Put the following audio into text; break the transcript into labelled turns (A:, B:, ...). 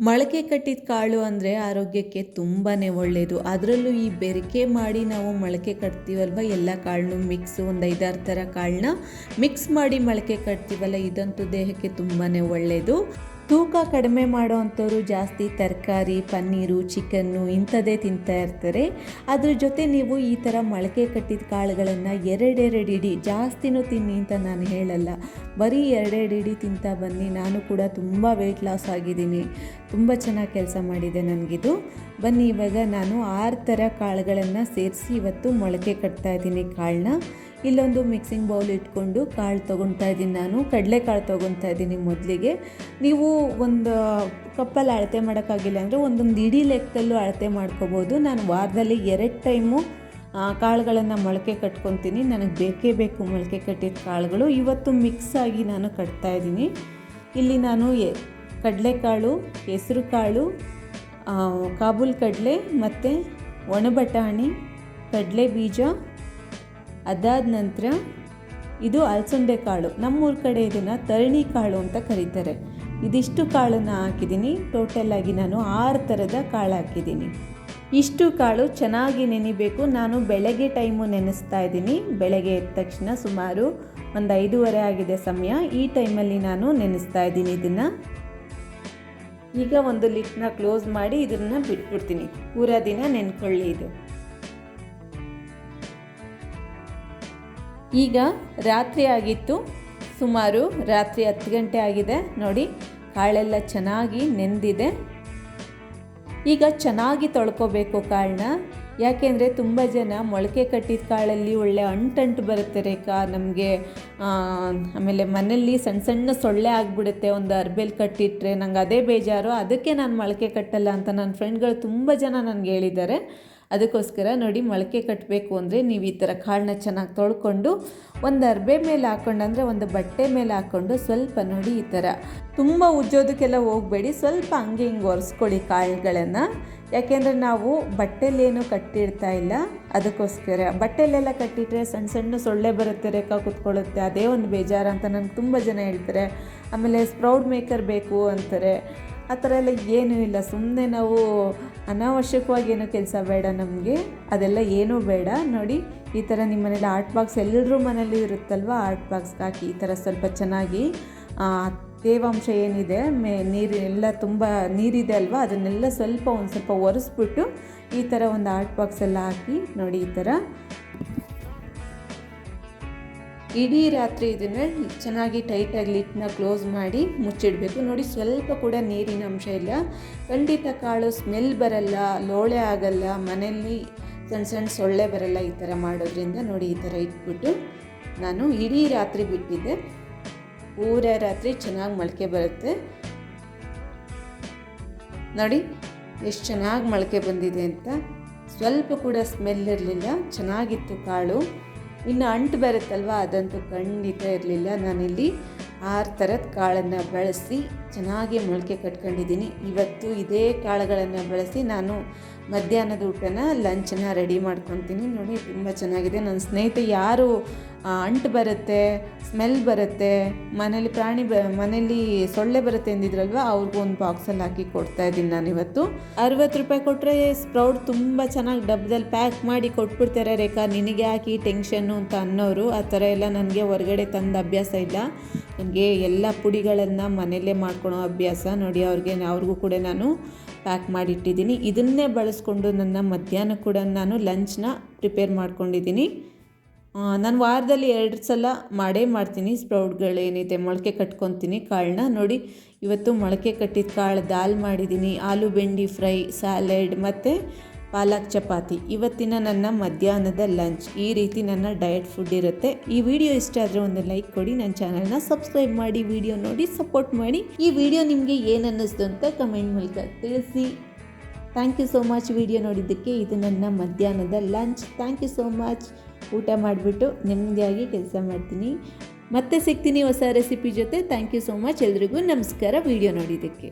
A: ಮೊಳಕೆ ಕಟ್ಟಿದ ಕಾಳು ಅಂದರೆ ಆರೋಗ್ಯಕ್ಕೆ ತುಂಬಾ ಒಳ್ಳೆಯದು ಅದರಲ್ಲೂ ಈ ಬೆರಕೆ ಮಾಡಿ ನಾವು ಮೊಳಕೆ ಕಟ್ತೀವಲ್ವ? ಎಲ್ಲ ಕಾಳನ್ನು ಮಿಕ್ಸ್ ಒಂದು ಐದಾರು ಥರ ಕಾಳನ್ನ ಮಿಕ್ಸ್ ಮಾಡಿ ಮೊಳಕೆ ಕಟ್ತೀವಲ್ಲ? ಇದಂತೂ ದೇಹಕ್ಕೆ ತುಂಬಾ ಒಳ್ಳೆಯದು ತೂಕ ಕಡಿಮೆ ಮಾಡೋ ಜಾಸ್ತಿ ತರಕಾರಿ, ಪನ್ನೀರು, ಚಿಕನ್ನು ಇಂಥದ್ದೇ ತಿಂತಾ ಇರ್ತಾರೆ. ಅದ್ರ ಜೊತೆ ನೀವು ಈ ಥರ ಮೊಳಕೆ ಕಟ್ಟಿದ ಕಾಳುಗಳನ್ನು ಎರಡೆರಡು ಇಡಿ ಜಾಸ್ತಿನೂ ತಿನ್ನಿ ಅಂತ ನಾನು ಹೇಳಲ್ಲ. ಬರೀ ಎರಡೆರಡು ಇಡಿ ತಿಂತಾ ಬನ್ನಿ, ನಾನು ಕೂಡ ತುಂಬ ವೆಯ್ಟ್ ಲಾಸ್ ಆಗಿದ್ದೀನಿ. ತುಂಬ ಚೆನ್ನಾಗಿ ಕೆಲಸ ಮಾಡಿದೆ ನನಗಿದು. ಬನ್ನಿ, ಇವಾಗ ನಾನು ಆರು ಥರ ಕಾಳುಗಳನ್ನು ಸೇರಿಸಿ ಇವತ್ತು ಮೊಳಕೆ ಕಟ್ತಾ ಇದ್ದೀನಿ ಕಾಳನ್ನ. ಇಲ್ಲೊಂದು ಮಿಕ್ಸಿಂಗ್ ಬೌಲ್ ಇಟ್ಕೊಂಡು ಕಾಳು ತೊಗೊತಾ ಇದ್ದೀನಿ ನಾನು. ಕಡಲೆಕಾಳು ತೊಗೊತಾ ಇದ್ದೀನಿ ಮೊದಲಿಗೆ. ನೀವು ಒಂದು ಕಪ್ಪಲ್ಲಿ ಅಳತೆ ಮಾಡೋಕ್ಕಾಗಿಲ್ಲ ಅಂದರೆ ಒಂದೊಂದು ಇಡೀ ಲೆಕ್ಕದಲ್ಲೂ ಅಳತೆ ಮಾಡ್ಕೋಬೋದು. ನಾನು ವಾರದಲ್ಲಿ ಎರಡು ಟೈಮು ಕಾಳುಗಳನ್ನು ಮೊಳಕೆ ಕಟ್ಕೊತೀನಿ. ನನಗೆ ಬೇಕೇ ಬೇಕು ಮೊಳಕೆ ಕಟ್ಟಿದ ಕಾಳುಗಳು. ಇವತ್ತು ಮಿಕ್ಸ್ ಆಗಿ ನಾನು ಕಟ್ತಾ ಇದ್ದೀನಿ. ಇಲ್ಲಿ ನಾನು ಎ ಕಡಲೆಕಾಳು ಹೆಸರು ಕಾಳು ಕಾಬೂಲ್ ಕಡಲೆ ಮತ್ತು ಒಣಬಟಾಣಿ ಕಡಲೆ ಬೀಜ ಅದಾದ ನಂತರ ಇದು ಅಲಸಂದೆ ಕಾಳು. ನಮ್ಮೂರ ಕಡೆ ಇದನ್ನು ತರಣಿ ಕಾಳು ಅಂತ ಕರೀತಾರೆ. ಇದಿಷ್ಟು ಕಾಳನ್ನು ಹಾಕಿದ್ದೀನಿ. ಟೋಟಲಾಗಿ ನಾನು ಆರು ಥರದ ಕಾಳು ಹಾಕಿದ್ದೀನಿ. ಇಷ್ಟು ಕಾಳು ಚೆನ್ನಾಗಿ ನೆನಿಬೇಕು. ನಾನು ಬೆಳಗ್ಗೆ ಟೈಮು ನೆನೆಸ್ತಾ ಇದ್ದೀನಿ. ಬೆಳಗ್ಗೆ ಎದ್ದ ತಕ್ಷಣ ಸುಮಾರು ಒಂದು ಐದೂವರೆ ಆಗಿದೆ ಸಮಯ. ಈ ಟೈಮಲ್ಲಿ ನಾನು ನೆನೆಸ್ತಾ ಇದ್ದೀನಿ ಇದನ್ನು. ಈಗ ಒಂದು ಲಿಟ್ನ ಕ್ಲೋಸ್ ಮಾಡಿ ಇದನ್ನು ಬಿಟ್ಬಿಡ್ತೀನಿ. ಊರ ದಿನ ನೆನ್ಕೊಳ್ಳಿ ಇದು. ಈಗ ರಾತ್ರಿ ಆಗಿತ್ತು. ಸುಮಾರು ರಾತ್ರಿ ಹತ್ತು ಗಂಟೆ ಆಗಿದೆ. ನೋಡಿ, ಕಾಳೆಲ್ಲ ಚೆನ್ನಾಗಿ ನೆಂದಿದೆ. ಈಗ ಚೆನ್ನಾಗಿ ತೊಳ್ಕೊಬೇಕು ಕಾಳನ್ನ. ಯಾಕೆಂದರೆ ತುಂಬ ಜನ ಮೊಳಕೆ ಕಟ್ಟಿದ ಕಾಳಲ್ಲಿ ಒಳ್ಳೆ ಅಂಟಂಟು ಬರುತ್ತೆ ರೇಖಾ. ನಮಗೆ ಆಮೇಲೆ ಮನೆಯಲ್ಲಿ ಸಣ್ಣ ಸಣ್ಣ ಸೊಳ್ಳೆ ಆಗಿಬಿಡುತ್ತೆ. ಒಂದು ಅರ್ಬೆಲ್ ಕಟ್ಟಿಟ್ರೆ ನಂಗೆ ಅದೇ ಬೇಜಾರು. ಅದಕ್ಕೆ ನಾನು ಮೊಳಕೆ ಕಟ್ಟಲ್ಲ ಅಂತ ನನ್ನ ಫ್ರೆಂಡ್ಗಳು ತುಂಬ ಜನ ನನಗೆ ಹೇಳಿದ್ದಾರೆ. ಅದಕ್ಕೋಸ್ಕರ ನೋಡಿ ಮೊಳಕೆ ಕಟ್ಟಬೇಕು ಅಂದರೆ ನೀವು ಈ ಥರ ಕಾಳನ್ನ ಚೆನ್ನಾಗಿ ತೊಳ್ಕೊಂಡು ಒಂದು ಅರ್ಬೆ ಮೇಲೆ ಹಾಕ್ಕೊಂಡು ಅಂದರೆ ಒಂದು ಬಟ್ಟೆ ಮೇಲೆ ಹಾಕ್ಕೊಂಡು ಸ್ವಲ್ಪ ನೋಡಿ ಈ ಥರ. ತುಂಬ ಉಜ್ಜೋದಕ್ಕೆಲ್ಲ ಹೋಗಬೇಡಿ, ಸ್ವಲ್ಪ ಹಂಗೆ ಹಿಂಗೆ ಒರೆಸ್ಕೊಳ್ಳಿ ಕಾಳುಗಳನ್ನು. ಯಾಕೆಂದರೆ ನಾವು ಬಟ್ಟೆಲೇನು ಕಟ್ಟಿಡ್ತಾ ಇಲ್ಲ, ಅದಕ್ಕೋಸ್ಕರ. ಬಟ್ಟೆಲೆಲ್ಲ ಕಟ್ಟಿಟ್ರೆ ಸಣ್ಣ ಸಣ್ಣ ಸೊಳ್ಳೆ ಬರುತ್ತೆ, ರೇಖಾ ಕುತ್ಕೊಳ್ಳುತ್ತೆ. ಅದೇ ಒಂದು ಬೇಜಾರು ಅಂತ ನನಗೆ ತುಂಬ ಜನ ಹೇಳ್ತಾರೆ. ಆಮೇಲೆ ಸ್ಪ್ರೌಡ್ ಮೇಕರ್ ಬೇಕು ಅಂತಾರೆ. ಆ ಥರ ಎಲ್ಲ ಏನೂ ಇಲ್ಲ. ಸುಮ್ಮನೆ ನಾವು ಅನಾವಶ್ಯಕವಾಗಿ ಏನೋ ಕೆಲಸ ಬೇಡ ನಮಗೆ. ಅದೆಲ್ಲ ಏನೂ ಬೇಡ. ನೋಡಿ, ಈ ಥರ ನಿಮ್ಮ ಮನೇಲಿ ಆರ್ಟ್ ಬಾಕ್ಸ್ ಎಲ್ಲರೂ ಮನೇಲಿ ಇರುತ್ತಲ್ವ? ಆರ್ಟ್ ಬಾಕ್ಸ್ಗೆ ಹಾಕಿ ಈ ಥರ ಸ್ವಲ್ಪ ಚೆನ್ನಾಗಿ ತೇವಾಂಶ ಏನಿದೆ, ಮೇ ನೀರೆಲ್ಲ ತುಂಬ ನೀರಿದೆ ಅಲ್ವಾ? ಅದನ್ನೆಲ್ಲ ಸ್ವಲ್ಪ ಒಂದು ಸ್ವಲ್ಪ ಒರೆಸ್ಬಿಟ್ಟು ಈ ಥರ ಒಂದು ಆರ್ಟ್ ಬಾಕ್ಸೆಲ್ಲ ಹಾಕಿ ನೋಡಿ ಈ ಥರ ಇಡೀ ರಾತ್ರಿ ಇದನ್ನು ಚೆನ್ನಾಗಿ ಟೈಟಾಗಿ ಲಿಟ್ಟನ್ನ ಕ್ಲೋಸ್ ಮಾಡಿ ಮುಚ್ಚಿಡಬೇಕು. ನೋಡಿ ಸ್ವಲ್ಪ ಕೂಡ ನೀರಿನ ಅಂಶ ಇಲ್ಲ. ಖಂಡಿತ ಕಾಳು ಸ್ಮೆಲ್ ಬರಲ್ಲ, ಲೋಳೆ ಆಗಲ್ಲ, ಮನೆಯಲ್ಲಿ ಸಣ್ಣ ಸಣ್ಣ ಸೊಳ್ಳೆ ಬರಲ್ಲ ಈ ಥರ ಮಾಡೋದ್ರಿಂದ ನೋಡಿ ಈ ಥರ ಇಟ್ಬಿಟ್ಟು ನಾನು ಇಡೀ ರಾತ್ರಿ ಬಿಟ್ಟಿದ್ದೆ. ಊರ ರಾತ್ರಿ ಚೆನ್ನಾಗಿ ಮೊಳಕೆ ಬರುತ್ತೆ. ನೋಡಿ ಎಷ್ಟು ಚೆನ್ನಾಗಿ ಮೊಳಕೆ ಬಂದಿದೆ ಅಂತ. ಸ್ವಲ್ಪ ಕೂಡ ಸ್ಮೆಲ್ ಇರಲಿಲ್ಲ. ಚೆನ್ನಾಗಿತ್ತು ಕಾಳು. ಇನ್ನು ಅಂಟು ಬರುತ್ತಲ್ವ? ಅದಂತೂ ಖಂಡಿತ ಇರಲಿಲ್ಲ. ನಾನಿಲ್ಲಿ ಆರು ಥರದ ಕಾಳನ್ನು ಬಳಸಿ ಚೆನ್ನಾಗಿ ಮೊಳಕೆ ಕಟ್ಕೊಂಡಿದ್ದೀನಿ. ಇವತ್ತು ಇದೇ ಕಾಳುಗಳನ್ನು ಬಳಸಿ ನಾನು ಮಧ್ಯಾಹ್ನದ ಊಟನ ಲಂಚನ್ನ ರೆಡಿ ಮಾಡ್ಕೊತೀನಿ. ನೋಡಿ, ತುಂಬ ಚೆನ್ನಾಗಿದೆ. ನನ್ನ ಸ್ನೇಹಿತೆ ಯಾರು ಅಂಟು ಬರುತ್ತೆ, ಸ್ಮೆಲ್ ಬರುತ್ತೆ, ಮನೇಲಿ ಪ್ರಾಣಿ ಬ, ಮನೇಲಿ ಸೊಳ್ಳೆ ಬರುತ್ತೆ ಅಂದಿದ್ರಲ್ವ ಅವ್ರಿಗೂ ಒಂದು ಬಾಕ್ಸಲ್ಲಿ ಹಾಕಿ ಕೊಡ್ತಾ ಇದ್ದೀನಿ ನಾನು ಇವತ್ತು. ಅರವತ್ತು ರೂಪಾಯಿ ಕೊಟ್ಟರೆ ಸ್ಪ್ರೌಟ್ ತುಂಬ ಚೆನ್ನಾಗಿ ಡಬ್ಬದಲ್ಲಿ ಪ್ಯಾಕ್ ಮಾಡಿ ಕೊಟ್ಬಿಡ್ತಾರೆ ರೇಖಾ. ನಿನಗೆ ಹಾಕಿ ಟೆನ್ಷನ್ನು ಅಂತ ಅನ್ನೋರು, ಆ ಥರ ಎಲ್ಲ ನನಗೆ ಹೊರಗಡೆ ತಂದ ಅಭ್ಯಾಸ ಇಲ್ಲ. ನನಗೆ ಎಲ್ಲ ಪುಡಿಗಳನ್ನು ಮನೆಯಲ್ಲೇ ಮಾಡ್ಕೊಳೋ ಅಭ್ಯಾಸ. ನೋಡಿ, ಅವ್ರಿಗೆ, ಅವ್ರಿಗೂ ಕೂಡ ನಾನು ಪ್ಯಾಕ್ ಮಾಡಿಟ್ಟಿದ್ದೀನಿ. ಇದನ್ನೇ ಬಳಸ್ಕೊಂಡು ನನ್ನ ಮಧ್ಯಾಹ್ನ ಕೂಡ ನಾನು ಲಂಚ್ನ ಪ್ರಿಪೇರ್ ಮಾಡ್ಕೊಂಡಿದ್ದೀನಿ. ನಾನು ವಾರದಲ್ಲಿ ಎರಡು ಸಲ ಮಾಡೇ ಮಾಡ್ತೀನಿ. ಸ್ಪ್ರೌಟ್ಗಳೇನಿದೆ ಮೊಳಕೆ ಕಟ್ಕೊತೀನಿ ಕಾಳನ್ನ. ನೋಡಿ, ಇವತ್ತು ಮೊಳಕೆ ಕಟ್ಟಿದ ಕಾಳು ದಾಲ್ ಮಾಡಿದ್ದೀನಿ. ಆಲೂ ಬೆಂಡಿ ಫ್ರೈ, ಸ್ಯಾಲೆಡ್ ಮತ್ತು ಪಾಲಕ್ ಚಪಾತಿ. ಇವತ್ತಿನ ನನ್ನ ಮಧ್ಯಾಹ್ನದ ಲಂಚ್ ಈ ರೀತಿ ನನ್ನ ಡಯಟ್ ಫುಡ್ ಇರುತ್ತೆ. ಈ ವಿಡಿಯೋ ಇಷ್ಟ ಆದರೆ ಒಂದು ಲೈಕ್ ಕೊಡಿ. ನನ್ನ ಚಾನಲ್ನ ಸಬ್ಸ್ಕ್ರೈಬ್ ಮಾಡಿ. ವಿಡಿಯೋ ನೋಡಿ ಸಪೋರ್ಟ್ ಮಾಡಿ. ಈ ವಿಡಿಯೋ ನಿಮಗೆ ಏನು ಅನ್ನಿಸ್ತು ಅಂತ ಕಮೆಂಟ್ ಮೂಲಕ ತಿಳಿಸಿ. Thank you so much video ನೋಡಿದ್ದಕ್ಕೆ. ಇದು ನನ್ನ ಮಧ್ಯಾಹ್ನದ lunch thank you so much ಊಟ ಮಾಡಿಬಿಟ್ಟು ನೆಮ್ಮದಿಯಾಗಿ ಕೆಲಸ ಮಾಡ್ತೀನಿ. ಮತ್ತೆ ಸಿಗ್ತೀನಿ ಹೊಸ ರೆಸಿಪಿ ಜೊತೆ. ಥ್ಯಾಂಕ್ ಯು ಸೋ ಮಚ್ ಎಲ್ರಿಗೂ ನಮಸ್ಕಾರ. ವಿಡಿಯೋ ನೋಡಿದ್ದಕ್ಕೆ.